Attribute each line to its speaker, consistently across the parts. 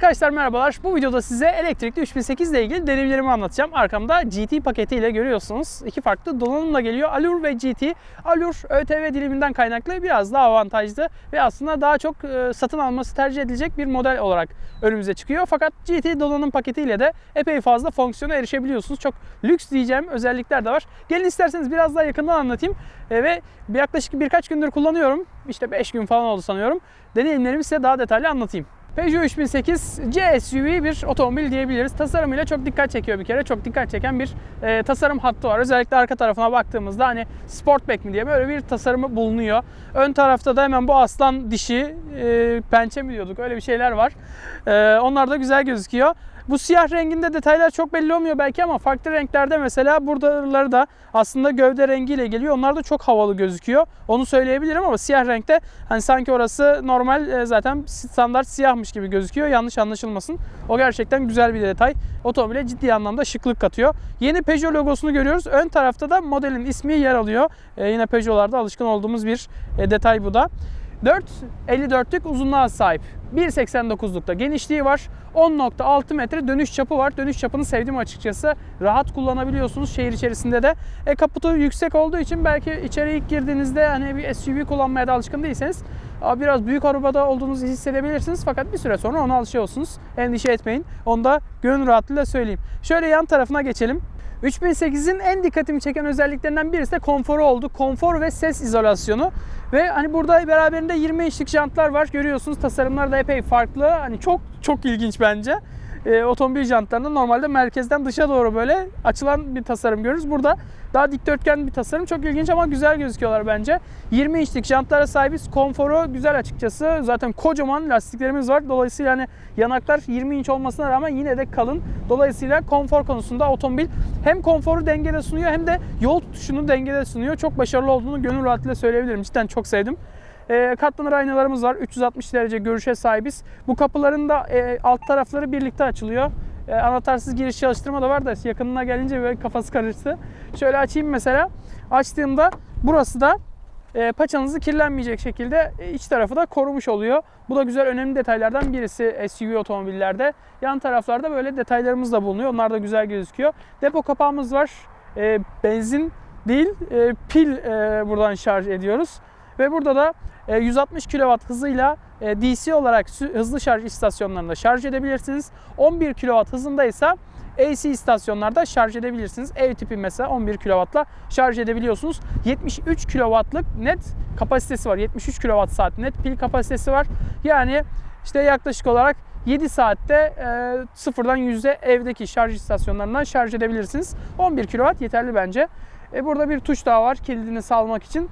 Speaker 1: Arkadaşlar merhabalar. Bu videoda size elektrikli 3008 ile ilgili deneyimlerimi anlatacağım. Arkamda GT paketiyle görüyorsunuz. İki farklı donanımla geliyor. Allure ve GT. Allure ÖTV diliminden kaynaklı biraz daha avantajlı ve aslında daha çok e, satın alması tercih edilecek bir model olarak önümüze çıkıyor. Fakat GT donanım paketiyle de epey fazla fonksiyona erişebiliyorsunuz. Çok lüks diyeceğim özellikler de var. Gelin isterseniz biraz daha yakından anlatayım. E, ve yaklaşık birkaç gündür kullanıyorum. İşte 5 gün falan oldu sanıyorum. Deneyimlerimi size daha detaylı anlatayım. Peugeot 3008 C SUV bir otomobil diyebiliriz. Tasarımıyla çok dikkat çekiyor bir kere. Çok dikkat çeken bir e, tasarım hattı var. Özellikle arka tarafına baktığımızda hani Sportback mi diye böyle bir tasarımı bulunuyor. Ön tarafta da hemen bu aslan dişi e, pençe mi diyorduk öyle bir şeyler var. E, onlar da güzel gözüküyor. Bu siyah renginde detaylar çok belli olmuyor belki ama farklı renklerde mesela buradaları da aslında gövde rengiyle geliyor. Onlar da çok havalı gözüküyor. Onu söyleyebilirim ama siyah renkte hani sanki orası normal e, zaten standart siyahmış gibi gözüküyor. Yanlış anlaşılmasın. O gerçekten güzel bir detay. Otomobile ciddi anlamda şıklık katıyor. Yeni Peugeot logosunu görüyoruz. Ön tarafta da modelin ismi yer alıyor. E, yine Peugeot'larda alışkın olduğumuz bir e, detay bu da. 4.54'lük uzunluğa sahip. 1.89'lukta genişliği var. 10.6 metre dönüş çapı var. Dönüş çapını sevdim açıkçası. Rahat kullanabiliyorsunuz şehir içerisinde de. E, kaputu yüksek olduğu için belki içeri ilk girdiğinizde hani bir SUV kullanmaya da alışkın değilseniz biraz büyük arabada olduğunuzu hissedebilirsiniz. Fakat bir süre sonra ona alışıyorsunuz. Endişe etmeyin. Onu da gönül rahatlığıyla söyleyeyim. Şöyle yan tarafına geçelim. 3008'in en dikkatimi çeken özelliklerinden birisi de konforu oldu. Konfor ve ses izolasyonu. Ve hani burada beraberinde 20 inçlik jantlar var. Görüyorsunuz tasarımlar da epey farklı. Hani çok çok ilginç bence. Ee, otomobil jantlarında normalde merkezden dışa doğru böyle açılan bir tasarım görürüz. Burada daha dikdörtgen bir tasarım. Çok ilginç ama güzel gözüküyorlar bence. 20 inçlik jantlara sahibiz. Konforu güzel açıkçası. Zaten kocaman lastiklerimiz var. Dolayısıyla hani yanaklar 20 inç olmasına rağmen yine de kalın. Dolayısıyla konfor konusunda otomobil hem konforu dengede sunuyor hem de yol tutuşunu dengede sunuyor. Çok başarılı olduğunu gönül rahatlığıyla söyleyebilirim. Cidden çok sevdim. E, katlanır aynalarımız var. 360 derece görüşe sahibiz. Bu kapıların da e, alt tarafları birlikte açılıyor. E, anahtarsız giriş çalıştırma da var da yakınına gelince böyle kafası karıştı. Şöyle açayım mesela. Açtığımda burası da e, paçanızı kirlenmeyecek şekilde e, iç tarafı da korumuş oluyor. Bu da güzel önemli detaylardan birisi SUV otomobillerde. Yan taraflarda böyle detaylarımız da bulunuyor. Onlar da güzel gözüküyor. Depo kapağımız var. Benzin değil pil buradan şarj ediyoruz. Ve burada da 160 kW hızıyla e, DC olarak hızlı şarj istasyonlarında şarj edebilirsiniz. 11 kW hızında ise AC istasyonlarda şarj edebilirsiniz. Ev tipi mesela 11 kW'la şarj edebiliyorsunuz. 73 kW'lık net kapasitesi var. 73 kWh saat net pil kapasitesi var. Yani işte yaklaşık olarak 7 saatte e, sıfırdan yüze evdeki şarj istasyonlarından şarj edebilirsiniz. 11 kW yeterli bence. E, burada bir tuş daha var kilidini salmak için.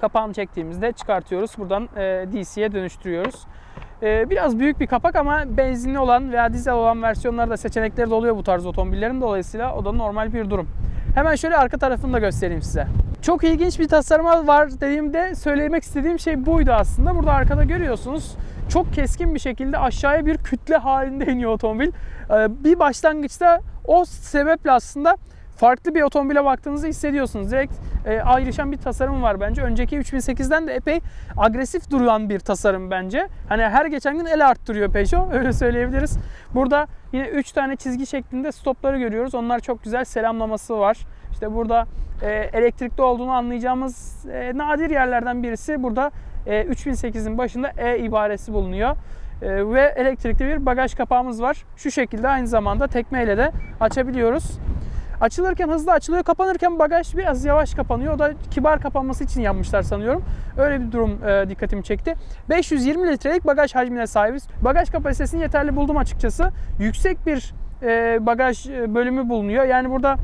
Speaker 1: Kapağını çektiğimizde çıkartıyoruz. Buradan e, DC'ye dönüştürüyoruz. E, biraz büyük bir kapak ama benzinli olan veya dizel olan versiyonlarda seçenekleri de oluyor bu tarz otomobillerin. Dolayısıyla o da normal bir durum. Hemen şöyle arka tarafını da göstereyim size. Çok ilginç bir tasarıma var dediğimde söylemek istediğim şey buydu aslında. Burada arkada görüyorsunuz çok keskin bir şekilde aşağıya bir kütle halinde iniyor otomobil. Bir başlangıçta o sebeple aslında farklı bir otomobile baktığınızı hissediyorsunuz. Direkt e, ayrışan bir tasarım var bence. Önceki 3008'den de epey agresif duran bir tasarım bence. Hani her geçen gün el arttırıyor Peugeot öyle söyleyebiliriz. Burada yine 3 tane çizgi şeklinde stopları görüyoruz. Onlar çok güzel selamlaması var. İşte burada e, elektrikli olduğunu anlayacağımız e, nadir yerlerden birisi burada e, 3008'in başında E ibaresi bulunuyor. E, ve elektrikli bir bagaj kapağımız var. Şu şekilde aynı zamanda tekmeyle de açabiliyoruz. Açılırken hızlı açılıyor, kapanırken bagaj biraz yavaş kapanıyor. O da kibar kapanması için yapmışlar sanıyorum. Öyle bir durum e, dikkatimi çekti. 520 litrelik bagaj hacmine sahibiz. Bagaj kapasitesini yeterli buldum açıkçası. Yüksek bir e, bagaj e, bölümü bulunuyor. Yani burada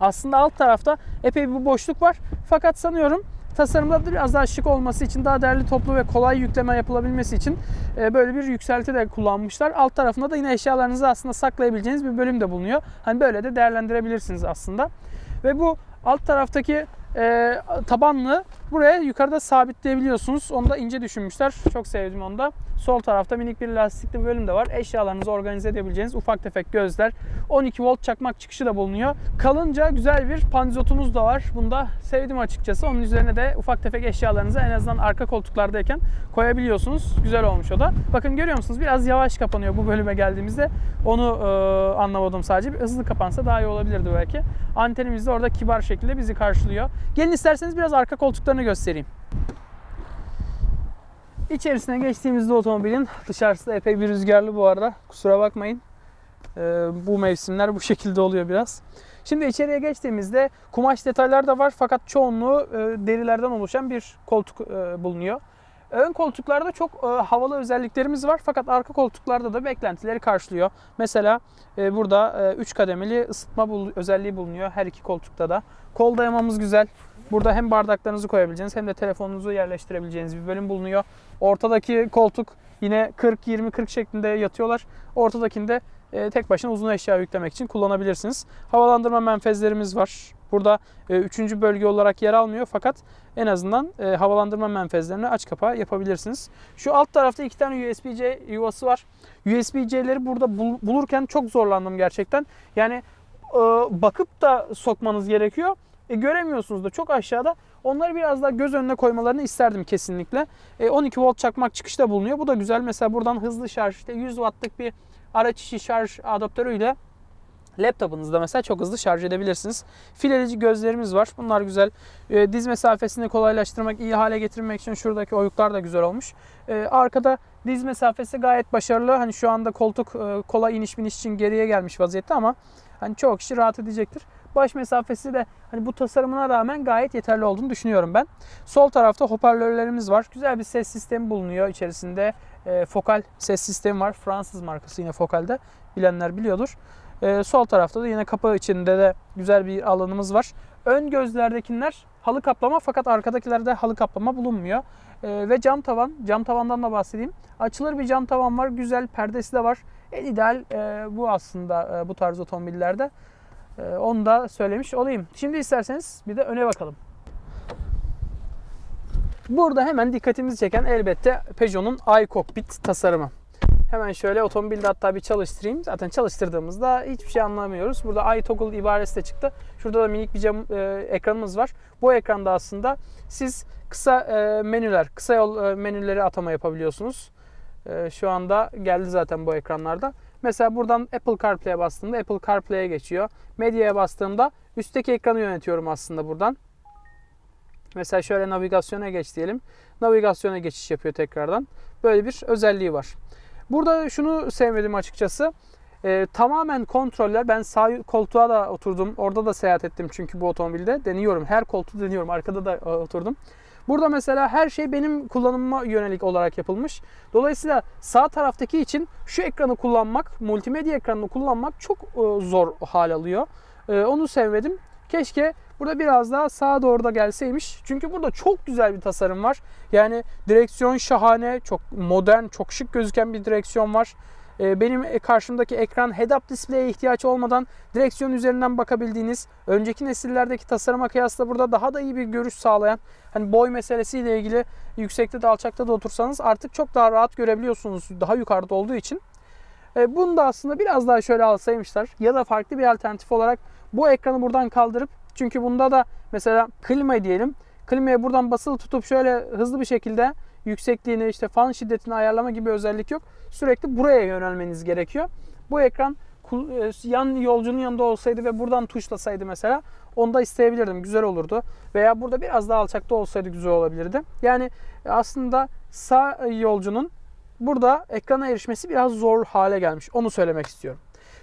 Speaker 1: aslında alt tarafta epey bir boşluk var. Fakat sanıyorum tasarımda biraz daha şık olması için daha değerli toplu ve kolay yükleme yapılabilmesi için e, böyle bir yükselti de kullanmışlar. Alt tarafında da yine eşyalarınızı aslında saklayabileceğiniz bir bölüm de bulunuyor. Hani böyle de değerlendirebilirsiniz aslında. Ve bu alt taraftaki e, tabanlı Buraya yukarıda sabitleyebiliyorsunuz. Onu da ince düşünmüşler. Çok sevdim onu da. Sol tarafta minik bir lastikli bölüm de var. Eşyalarınızı organize edebileceğiniz ufak tefek gözler. 12 volt çakmak çıkışı da bulunuyor. Kalınca güzel bir panzotumuz da var. Bunu da sevdim açıkçası. Onun üzerine de ufak tefek eşyalarınızı en azından arka koltuklardayken koyabiliyorsunuz. Güzel olmuş o da. Bakın görüyor musunuz? Biraz yavaş kapanıyor bu bölüme geldiğimizde. Onu e, anlamadım sadece. Bir hızlı kapansa daha iyi olabilirdi belki. Antenimiz de orada kibar şekilde bizi karşılıyor. Gelin isterseniz biraz arka koltuklarını göstereyim. İçerisine geçtiğimizde otomobilin dışarısı da epey bir rüzgarlı bu arada. Kusura bakmayın. Ee, bu mevsimler bu şekilde oluyor biraz. Şimdi içeriye geçtiğimizde kumaş detaylar da var fakat çoğunluğu e, derilerden oluşan bir koltuk e, bulunuyor. Ön koltuklarda çok e, havalı özelliklerimiz var fakat arka koltuklarda da beklentileri karşılıyor. Mesela e, burada 3 kademeli ısıtma bul- özelliği bulunuyor her iki koltukta da. Kol dayamamız güzel. Burada hem bardaklarınızı koyabileceğiniz hem de telefonunuzu yerleştirebileceğiniz bir bölüm bulunuyor. Ortadaki koltuk yine 40-20-40 şeklinde yatıyorlar. Ortadakinde e, tek başına uzun eşya yüklemek için kullanabilirsiniz. Havalandırma menfezlerimiz var. Burada e, üçüncü bölge olarak yer almıyor fakat en azından e, havalandırma menfezlerini aç kapa yapabilirsiniz. Şu alt tarafta iki tane USB-C yuvası var. USB-C'leri burada bul- bulurken çok zorlandım gerçekten. Yani e, bakıp da sokmanız gerekiyor. E, göremiyorsunuz da çok aşağıda. Onları biraz daha göz önüne koymalarını isterdim kesinlikle. E, 12 volt çakmak çıkışta bulunuyor. Bu da güzel. Mesela buradan hızlı şarj işte 100 wattlık bir araç içi şarj adaptörüyle laptopunuzda mesela çok hızlı şarj edebilirsiniz. Filelici gözlerimiz var. Bunlar güzel. E, diz mesafesini kolaylaştırmak, iyi hale getirmek için şuradaki oyuklar da güzel olmuş. E, arkada diz mesafesi gayet başarılı. Hani şu anda koltuk e, kolay iniş biniş için geriye gelmiş vaziyette ama hani çoğu kişi rahat edecektir. Baş mesafesi de hani bu tasarımına rağmen gayet yeterli olduğunu düşünüyorum ben. Sol tarafta hoparlörlerimiz var. Güzel bir ses sistemi bulunuyor içerisinde. E, Fokal ses sistemi var. Fransız markası yine Fokal'de. Bilenler biliyordur. E, sol tarafta da yine kapı içinde de güzel bir alanımız var. Ön gözlerdekiler halı kaplama fakat arkadakilerde halı kaplama bulunmuyor. E, ve cam tavan. Cam tavandan da bahsedeyim. Açılır bir cam tavan var. Güzel perdesi de var. En ideal e, bu aslında e, bu tarz otomobillerde. E, onu da söylemiş olayım. Şimdi isterseniz bir de öne bakalım. Burada hemen dikkatimizi çeken elbette Peugeot'un iCockpit tasarımı. Hemen şöyle otomobilde hatta bir çalıştırayım. Zaten çalıştırdığımızda hiçbir şey anlamıyoruz. Burada iToggle ibaresi de çıktı. Şurada da minik bir cam e, ekranımız var. Bu ekranda aslında siz kısa e, menüler, kısa yol e, menüleri atama yapabiliyorsunuz. E, şu anda geldi zaten bu ekranlarda. Mesela buradan Apple CarPlay'e bastığımda Apple CarPlay'e geçiyor. Medyaya bastığımda üstteki ekranı yönetiyorum aslında buradan. Mesela şöyle navigasyona geç diyelim. Navigasyona geçiş yapıyor tekrardan. Böyle bir özelliği var. Burada şunu sevmedim açıkçası. Ee, tamamen kontroller. Ben sağ koltuğa da oturdum. Orada da seyahat ettim çünkü bu otomobilde. Deniyorum. Her koltuğu deniyorum. Arkada da e, oturdum. Burada mesela her şey benim kullanımıma yönelik olarak yapılmış. Dolayısıyla sağ taraftaki için şu ekranı kullanmak, multimedya ekranını kullanmak çok e, zor hal alıyor. E, onu sevmedim. Keşke burada biraz daha sağa doğru da gelseymiş. Çünkü burada çok güzel bir tasarım var. Yani direksiyon şahane, çok modern, çok şık gözüken bir direksiyon var. Ee, Benim karşımdaki ekran head-up display'e ihtiyaç olmadan direksiyon üzerinden bakabildiğiniz, önceki nesillerdeki tasarıma kıyasla burada daha da iyi bir görüş sağlayan, hani boy meselesiyle ilgili yüksekte de alçakta da otursanız artık çok daha rahat görebiliyorsunuz daha yukarıda olduğu için. E, Bunu da aslında biraz daha şöyle alsaymışlar ya da farklı bir alternatif olarak bu ekranı buradan kaldırıp çünkü bunda da mesela klima diyelim. Klimaya buradan basılı tutup şöyle hızlı bir şekilde yüksekliğini işte fan şiddetini ayarlama gibi özellik yok. Sürekli buraya yönelmeniz gerekiyor. Bu ekran e, yan yolcunun yanında olsaydı ve buradan tuşlasaydı mesela onu da isteyebilirdim. Güzel olurdu. Veya burada biraz daha alçakta olsaydı güzel olabilirdi. Yani aslında sağ yolcunun burada ekrana erişmesi biraz zor hale gelmiş. Onu söylemek istiyorum.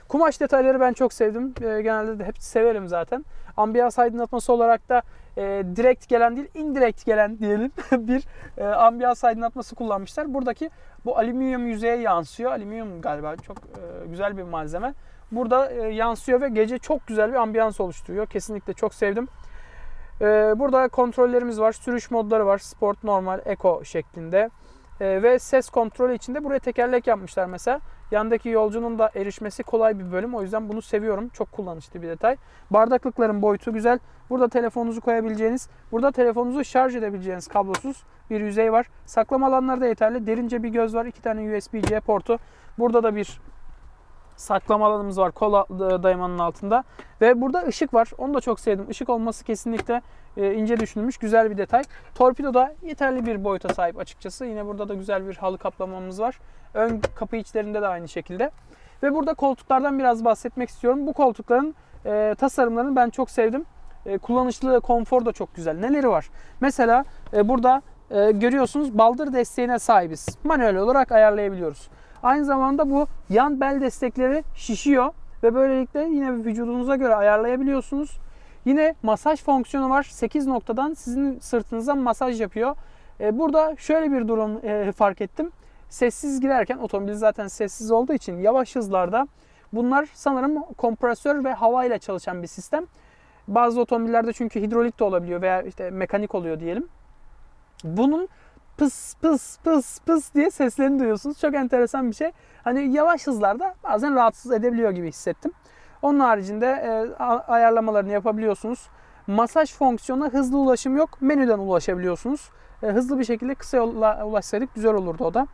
Speaker 1: Kumaş detayları ben çok sevdim. Ee, genelde de hep severim zaten. Ambiyans aydınlatması olarak da e, direkt gelen değil, indirekt gelen diyelim bir e, ambiyans aydınlatması kullanmışlar. Buradaki bu alüminyum yüzeye yansıyor. Alüminyum galiba çok e, güzel bir malzeme. Burada e, yansıyor ve gece çok güzel bir ambiyans oluşturuyor. Kesinlikle çok sevdim. E, burada kontrollerimiz var. Sürüş modları var. Sport, normal, eco şeklinde. E, ve ses kontrolü için de buraya tekerlek yapmışlar mesela. Yandaki yolcunun da erişmesi kolay bir bölüm. O yüzden bunu seviyorum. Çok kullanışlı bir detay. Bardaklıkların boyutu güzel. Burada telefonunuzu koyabileceğiniz, burada telefonunuzu şarj edebileceğiniz kablosuz bir yüzey var. Saklama alanları da yeterli. Derince bir göz var. iki tane USB-C portu. Burada da bir saklama alanımız var kol dayamanın altında. Ve burada ışık var. Onu da çok sevdim. Işık olması kesinlikle e, ince düşünülmüş. Güzel bir detay. Torpido da yeterli bir boyuta sahip açıkçası. Yine burada da güzel bir halı kaplamamız var. Ön kapı içlerinde de aynı şekilde. Ve burada koltuklardan biraz bahsetmek istiyorum. Bu koltukların e, tasarımlarını ben çok sevdim. E, kullanışlı, konfor da çok güzel. Neleri var? Mesela e, burada e, görüyorsunuz baldır desteğine sahibiz. Manuel olarak ayarlayabiliyoruz. Aynı zamanda bu yan bel destekleri şişiyor ve böylelikle yine vücudunuza göre ayarlayabiliyorsunuz. Yine masaj fonksiyonu var. 8 noktadan sizin sırtınıza masaj yapıyor. E, burada şöyle bir durum e, fark ettim. Sessiz giderken otomobil zaten sessiz olduğu için yavaş hızlarda bunlar sanırım kompresör ve hava ile çalışan bir sistem. Bazı otomobillerde çünkü hidrolik de olabiliyor veya işte mekanik oluyor diyelim. Bunun pıs pıs pıs pıs diye seslerini duyuyorsunuz. Çok enteresan bir şey. Hani yavaş hızlarda bazen rahatsız edebiliyor gibi hissettim. Onun haricinde e, ayarlamalarını yapabiliyorsunuz. Masaj fonksiyonuna hızlı ulaşım yok. Menüden ulaşabiliyorsunuz. E, hızlı bir şekilde kısa yolla ulaşsaydık güzel olurdu o da.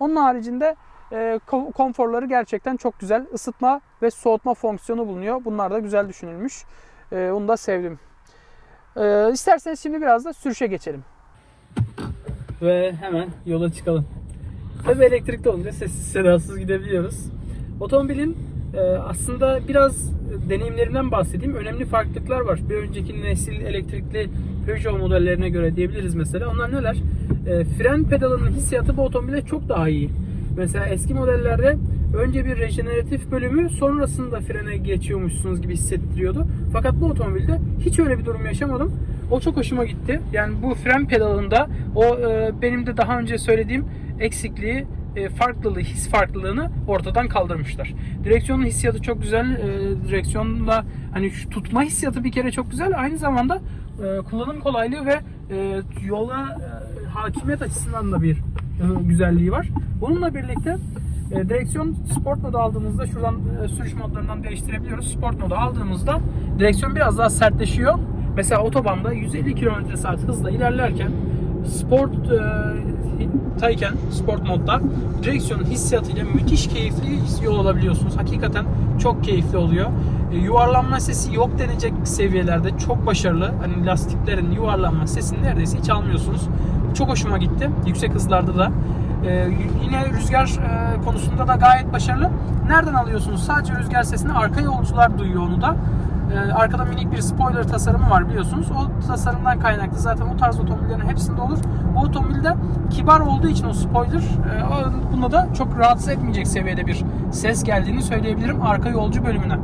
Speaker 1: Onun haricinde e, konforları gerçekten çok güzel. Isıtma ve soğutma fonksiyonu bulunuyor. Bunlar da güzel düşünülmüş. E, onu da sevdim. E, isterseniz şimdi biraz da sürüşe geçelim ve hemen yola çıkalım. Tabii elektrikli olunca sessiz sedasız gidebiliyoruz. Otomobilin e, aslında biraz deneyimlerinden bahsedeyim. Önemli farklılıklar var. Bir önceki nesil elektrikli Peugeot modellerine göre diyebiliriz mesela. Onlar neler? E, fren pedalının hissiyatı bu otomobile çok daha iyi. Mesela eski modellerde önce bir rejeneratif bölümü sonrasında frene geçiyormuşsunuz gibi hissettiriyordu. Fakat bu otomobilde hiç öyle bir durum yaşamadım. O çok hoşuma gitti. Yani bu fren pedalında o e, benim de daha önce söylediğim eksikliği e, farklılığı, his farklılığını ortadan kaldırmışlar. Direksiyonun hissiyatı çok güzel. E, direksiyonla hani şu tutma hissiyatı bir kere çok güzel. Aynı zamanda e, kullanım kolaylığı ve e, yola e, hakimiyet açısından da bir e, güzelliği var. Bununla birlikte e, direksiyon sport modu aldığımızda şuradan e, sürüş modlarından değiştirebiliyoruz. Sport modu aldığımızda direksiyon biraz daha sertleşiyor. Mesela otobanda 150 km saat hızla ilerlerken sport e, tayken sport modda direksiyonun hissiyatıyla müthiş keyifli yol alabiliyorsunuz. Hakikaten çok keyifli oluyor. E, yuvarlanma sesi yok denecek seviyelerde çok başarılı. Hani lastiklerin yuvarlanma sesini neredeyse hiç almıyorsunuz. Çok hoşuma gitti. Yüksek hızlarda da. Ee, yine rüzgar e, konusunda da gayet başarılı. Nereden alıyorsunuz? Sadece rüzgar sesini arka yolcular duyuyor onu da. Ee, arkada minik bir spoiler tasarımı var biliyorsunuz. O tasarımdan kaynaklı zaten o tarz otomobillerin hepsinde olur. Bu otomobilde kibar olduğu için o spoiler e, bunda da çok rahatsız etmeyecek seviyede bir ses geldiğini söyleyebilirim arka yolcu bölümüne.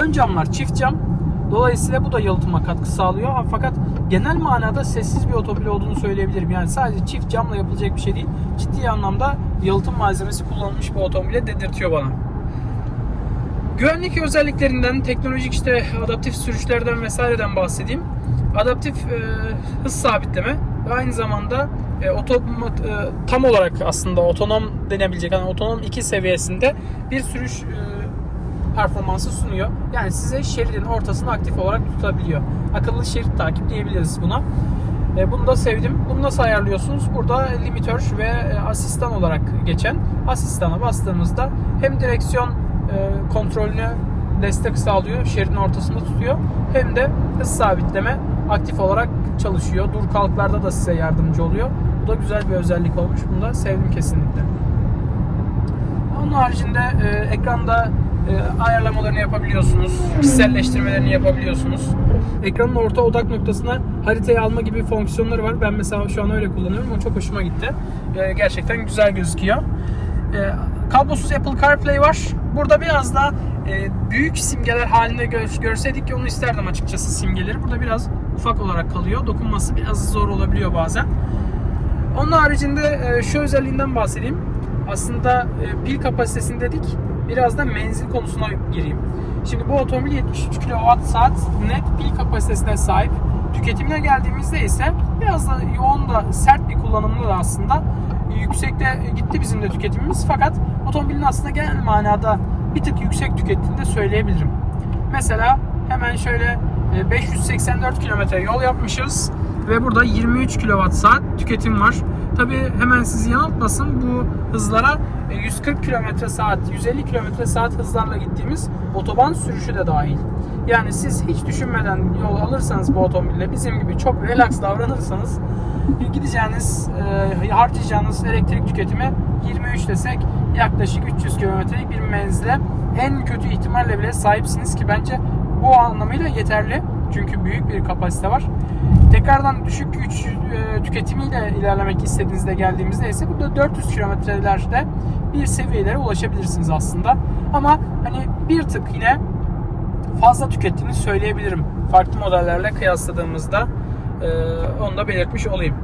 Speaker 1: Ön camlar çift cam. Dolayısıyla bu da yalıtıma katkı sağlıyor. Fakat genel manada sessiz bir otomobil olduğunu söyleyebilirim. Yani sadece çift camla yapılacak bir şey değil. Ciddi anlamda yalıtım malzemesi kullanılmış bir otomobile dedirtiyor bana. Güvenlik özelliklerinden, teknolojik işte adaptif sürüşlerden vesaireden bahsedeyim. Adaptif e, hız sabitleme ve aynı zamanda e, otom, e, tam olarak aslında otonom denebilecek, yani otonom 2 seviyesinde bir sürüş e, performansı sunuyor. Yani size şeridin ortasını aktif olarak tutabiliyor. Akıllı şerit takip diyebiliriz buna. E, bunu da sevdim. Bunu nasıl ayarlıyorsunuz? Burada limitör ve e, asistan olarak geçen asistana bastığımızda hem direksiyon e, kontrolünü destek sağlıyor. Şeridin ortasında tutuyor. Hem de hız sabitleme aktif olarak çalışıyor. Dur kalklarda da size yardımcı oluyor. Bu da güzel bir özellik olmuş. Bunu da sevdim kesinlikle. Onun haricinde e, ekranda e, ayarlamalarını yapabiliyorsunuz. Kişiselleştirmelerini yapabiliyorsunuz. Ekranın orta odak noktasına haritayı alma gibi fonksiyonları var. Ben mesela şu an öyle kullanıyorum. O çok hoşuma gitti. E, gerçekten güzel gözüküyor. E, kablosuz Apple CarPlay var. Burada biraz da e, büyük simgeler halinde gö- görseydik onu isterdim açıkçası simgeleri. Burada biraz ufak olarak kalıyor. Dokunması biraz zor olabiliyor bazen. Onun haricinde e, şu özelliğinden bahsedeyim. Aslında e, pil kapasitesini dedik. Biraz da menzil konusuna gireyim. Şimdi bu otomobil 73 kWh net pil kapasitesine sahip. Tüketimine geldiğimizde ise Biraz da yoğun da sert bir kullanımda da aslında yüksekte gitti bizim de tüketimimiz. Fakat otomobilin aslında genel manada bir tık yüksek tükettiğini de söyleyebilirim. Mesela hemen şöyle e, 584 kilometre yol yapmışız ve burada 23 kWh saat tüketim var. Tabi hemen sizi yanıltmasın bu hızlara e, 140 km saat, 150 km saat hızlarla gittiğimiz otoban sürüşü de dahil. Yani siz hiç düşünmeden yol alırsanız bu otomobille bizim gibi çok relax davranırsanız gideceğiniz, e, harcayacağınız elektrik tüketimi 23 desek yaklaşık 300 kilometrelik bir menzile en kötü ihtimalle bile sahipsiniz ki bence bu anlamıyla yeterli. Çünkü büyük bir kapasite var. Tekrardan düşük güç e, tüketimiyle ilerlemek istediğinizde geldiğimizde ise burada 400 kilometrelerde bir seviyelere ulaşabilirsiniz aslında. Ama hani bir tık yine fazla tükettiğini söyleyebilirim. Farklı modellerle kıyasladığımızda e, onu da belirtmiş olayım.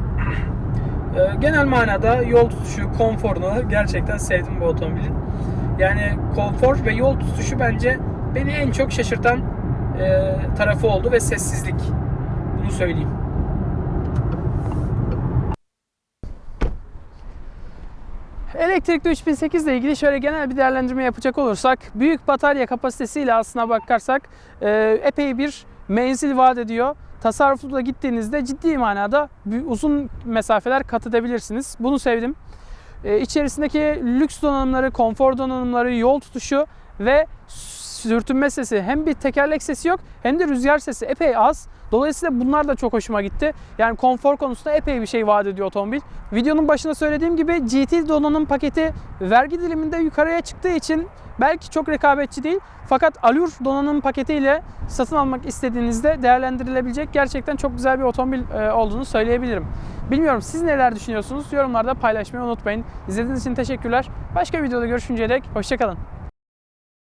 Speaker 1: E, genel manada yol tutuşu, konforunu gerçekten sevdim bu otomobilin. Yani konfor ve yol tutuşu bence beni en çok şaşırtan e, tarafı oldu ve sessizlik. Bunu söyleyeyim. Elektrikli 3008 ile ilgili şöyle genel bir değerlendirme yapacak olursak büyük batarya kapasitesiyle aslına bakarsak e, epey bir menzil vaat ediyor. Tasarruflu da gittiğinizde ciddi manada uzun mesafeler kat edebilirsiniz. Bunu sevdim. E, içerisindeki lüks donanımları, konfor donanımları, yol tutuşu ve sürtünme sesi hem bir tekerlek sesi yok hem de rüzgar sesi epey az. Dolayısıyla bunlar da çok hoşuma gitti. Yani konfor konusunda epey bir şey vaat ediyor otomobil. Videonun başında söylediğim gibi GT donanım paketi vergi diliminde yukarıya çıktığı için belki çok rekabetçi değil. Fakat Allure donanım paketiyle satın almak istediğinizde değerlendirilebilecek gerçekten çok güzel bir otomobil e, olduğunu söyleyebilirim. Bilmiyorum siz neler düşünüyorsunuz? Yorumlarda paylaşmayı unutmayın. İzlediğiniz için teşekkürler. Başka bir videoda görüşünceye dek hoşçakalın.